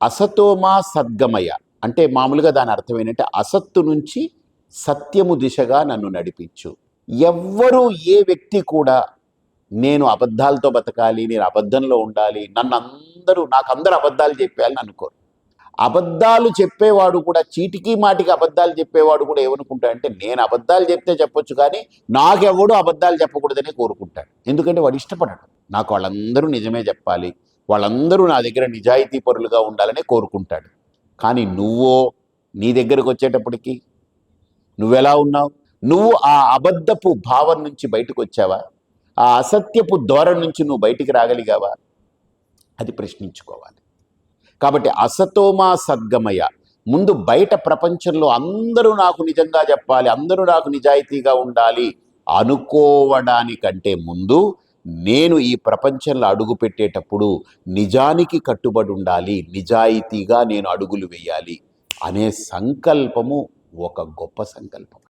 అసతోమా సద్గమయ. అంటే మామూలుగా దాని అర్థం ఏంటంటే అసత్తు నుంచి సత్యము దిశగా నన్ను నడిపించు. ఎవ్వరూ ఏ వ్యక్తి కూడా నేను అబద్ధాలతో బతకాలి నేను అబద్ధంలో ఉండాలి నన్ను అందరూ నాకు అందరూ అబద్ధాలు చెప్పేయాలని అనుకోరు. అబద్ధాలు చెప్పేవాడు కూడా చీటికి మాటికి అబద్ధాలు చెప్పేవాడు కూడా ఏమనుకుంటాడంటే నేను అబద్ధాలు చెప్తే చెప్పొచ్చు కానీ నాకెవడు అబద్ధాలు చెప్పకూడదనే కోరుకుంటాడు. ఎందుకంటే వాడు ఇష్టపడడు. నాకు వాళ్ళందరూ నిజమే చెప్పాలి. వాళ్ళందరూ నా దగ్గర నిజాయితీ పరులుగా ఉండాలని కోరుకుంటాడు. కానీ నువ్వో నీ దగ్గరకు వచ్చేటప్పటికి నువ్వెలా ఉన్నావు? నువ్వు ఆ అబద్ధపు భావం నుంచి బయటకు వచ్చావా ఆ అసత్యపు ధోరణి నుంచి నువ్వు బయటికి రాగలిగావా? అది ప్రశ్నించుకోవాలి. కాబట్టి అసతోమా సద్గమయ ముందు బయట ప్రపంచంలో అందరూ నాకు నిజంగా చెప్పాలి అందరూ నాకు నిజాయితీగా ఉండాలి అనుకోవడానికంటే ముందు నేను ఈ ప్రపంచంలో అడుగు పెట్టేటప్పుడు నిజానికి కట్టుబడి ఉండాలి నిజాయితీగా నేను అడుగులు వేయాలి అనే సంకల్పము ఒక గొప్ప సంకల్పం.